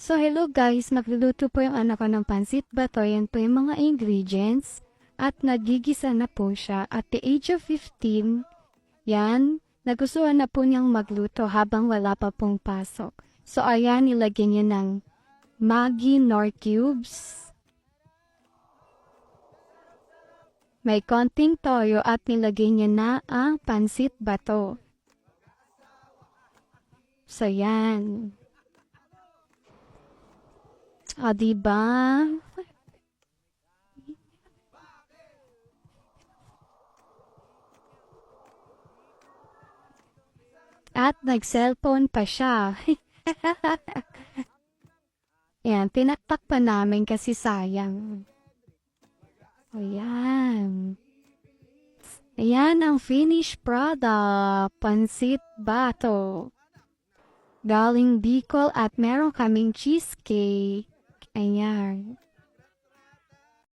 So, hello guys, magluluto po yung anak ko ng pansit bato. Yan po yung mga ingredients. At nagigisa na po siya. At the age of 15, yan, nagustuhan na po niyang magluto habang wala pa pong pasok. So, ayan, nilagyan niya ng Maggi nor cubes. May konting toyo at nilagay niya na ang pansit bato. So, yan. O, diba? At nag-cellphone pa siya. Yan, tinaktak pa namin kasi sayang. O yan. Ayan ang finished product. Pansit bato. Galing Bicol at meron kaming cheesecake. Ayan.